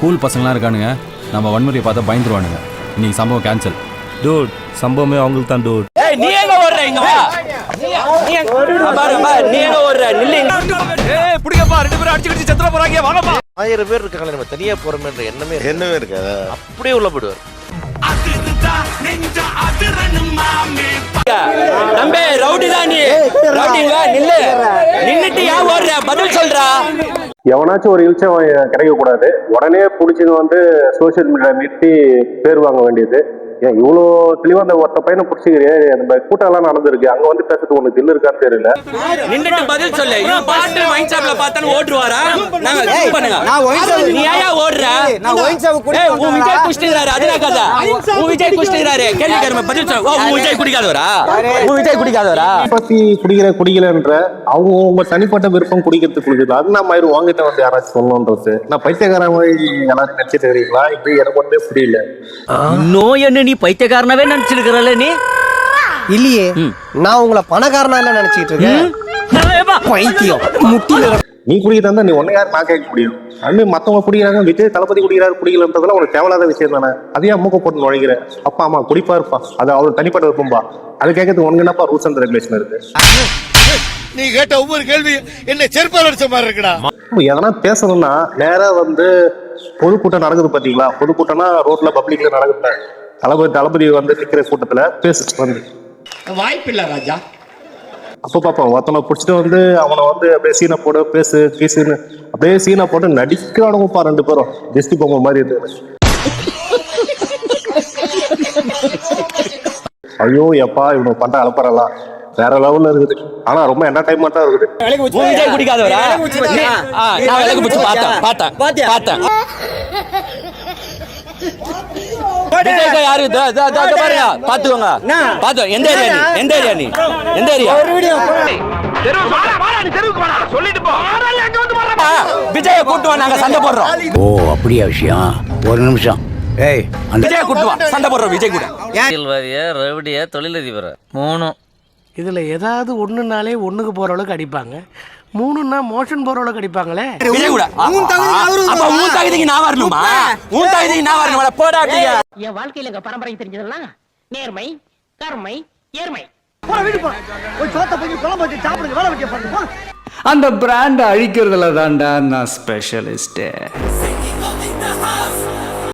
School பசங்களாம் இருக்கானுங்க. நம்ம வன்முறையை பார்த்தா பயந்துருவானுங்க. இன்னைக்கு சம்பவம் கேன்சல் டூட் சம்பவமே அவங்களுக்கு தான் டூட் ஏய் நீ எங்க ஓடுற இங்க வா. நீ எங்க பாரு பாரு நீ எங்க ஓடுற? நில்லு இங்க. ஏய் புடிங்கப்பா ரெண்டு பேரும் அடிச்சு அடிச்சு செத்துற போறாங்க வாங்கப்பா. ஆயிரம் பேர் இருக்காங்களே நம்ம தனியா போறோம்ன்ற எண்ணமே எண்ணமே இருக்காது? அப்படியே உள்ள போயிடுவார். தம்பி ரவுடி தான் நீ. ரவுடிங்க நில்லு. நின்னுட்டு ஏன் ஓடுற? பதில் சொல்றா. எவனாச்சும் ஒரு இல்ச்சம் கிடைக்கக்கூடாது. உடனே பிடிச்சது வந்து சோஷியல் மீடியா நிறுத்தி பேர் வாங்க வேண்டியது. ஏன் இவ்வளோ தெளிவா அந்த ஒருத்த பையனை பிடிச்சிக்கிறே நம்ம கூட்டம் எல்லாம் நடந்திருக்கு. அங்க வந்து பேசுறது உனக்கு தில்லு இருக்கான்னு தெரியல. நின்னுட்டு பதில் சொல்லு. இவன் பாட்டு வைன் ஷாப்ல பார்த்தானு ஓடுவாரா? நாங்க இது பண்ணுங்க. நான் wine shop- நீ ஏன் ஓடுற? நான் shop குடிக்க ஏய் உன்? விஜய் குடிச்சிட்டாரு அது நான் கதை உன் விஜய் குடிச்சிட்டாரு கேள்வி கேளுங்க பதில் சொல்லு ஓ உன் விஜய் குடிக்காதவரா? உன் விஜய் குடிக்காதவரா? பத்தி குடிக்கிற குடிக்கலன்ற அவங்க உங்க தனிப்பட்ட விருப்பம் குடிக்கிறதுக்கு குடிக்குது அது நான் மாதிரி உங்ககிட்ட வந்து யாராச்சும் சொல்லணுன்றது. நான் பைத்தியக்காரன் மாதிரி எல்லாரும் நினைச்சிட்டு இருக்கிறீங்களா? இப்படி எனக்கு ஒன்றே புரியல. நோய் என்ன நீ பைத்தியக்காரனவே நினைச்சிருக்கிறல்ல நீ? இல்லையே நான் உங்களை பணக்காரனா இல்ல நினைச்சிட்டு இருக்கேன். பைத்தியம். முட்டில நீ குடிக்கிறதா நீ ஒன்னை யார் நான் கேட்க முடியும்? அது மத்தவங்க குடிக்கிறாங்க விஜய் தளபதி குடிக்கிறாரு குடிக்கலன்றதுலாம் உனக்கு தேவையில்லாத விஷயம் தானே? அதையா மூக்க போட்டு நுழைக்கிற அப்பா அம்மா குடிப்பா இருப்பா. அது அவர் தனிப்பட்ட விருப்பம்பா. அது கேட்கறதுக்கு உனக்கு என்னப்பா ரூல்ஸ் அண்ட் ரெகுலேஷன் இருக்கு? நீ கேட்ட ஒவ்வொரு கேள்வி என்ன செருப்பால் அடிச்ச மாதிரி இருக்குடா. எதனா பேசணும்னா நேரா வந்து பொதுக்கூட்டம் நடக்குது பாத்தீங்களா? பொதுக்கூட்டம்னா ரோட்ல பப்ளிக்ல நடக்குது தளபதி தளபதி வந்து நிக்கிற கூட்டத்துல பேசு வந்து. வாய்ப்பில்லை ராஜா. அப்போ பாப்போம் ஒருத்தனை பிடிச்சிட்டு வந்து அவனை வந்து அப்படியே சீனை போடு பேசு கீசுன்னு அப்படியே சீனை போட்டு நடிக்கிறானுங்கப்பா ரெண்டு பேரும். திஷ்டி பொம்மை மாதிரி இருக்கு. ஐயோ எப்பா இவனை பண்ற அலப்பறலாம் வேற லெவல்ல இருக்குது. ஆனா ரொம்ப என்டர்டைன்மெண்டா இருக்குது. விஜய் குடிக்காதவரா? ஆ, நான் விளக்கு பிடிச்சி பார்த்தேன் பார்த்தேன் பார்த்தேன். விஜய்க்கு யாரு? பாருங்க. பாத்துக்கோங்க. பாத்து எந்த ஏரியா நீ? எந்த ஏரியா நீ? எந்த ஏரியா? விஜய கூட்டு வா நாங்க சண்டை போடுறோம். ஓ அப்படியா விஷயம்? ஒரு நிமிஷம். ஏய் விஜய சண்டை போடுறோம் விஜய் கூட. அரசியல்வாதியா ரவுடியா தொழிலதிபரா. மூணும். இதுல ஏதாவது ஒண்ணுனாலே ஒண்ணுக்கு போற அளவுக்கு அடிப்பாங்க. மூணுன்னா மோஷன் போற அளவுக்கு அடிப்பாங்களே? விஜய் கூட உன் தகுதிக்கு நான் வரணுமா? உன் தகுதிக்கு நான் வரணுமா? போடா என் வாழ்க்கையில எங்க பரம்பரை தெரிஞ்சதெல்லாம் நேர்மை கருமை ஏர்மை அந்த பிராண்ட் அழிக்கிறதுல தான்டா நான் ஸ்பெஷலிஸ்ட்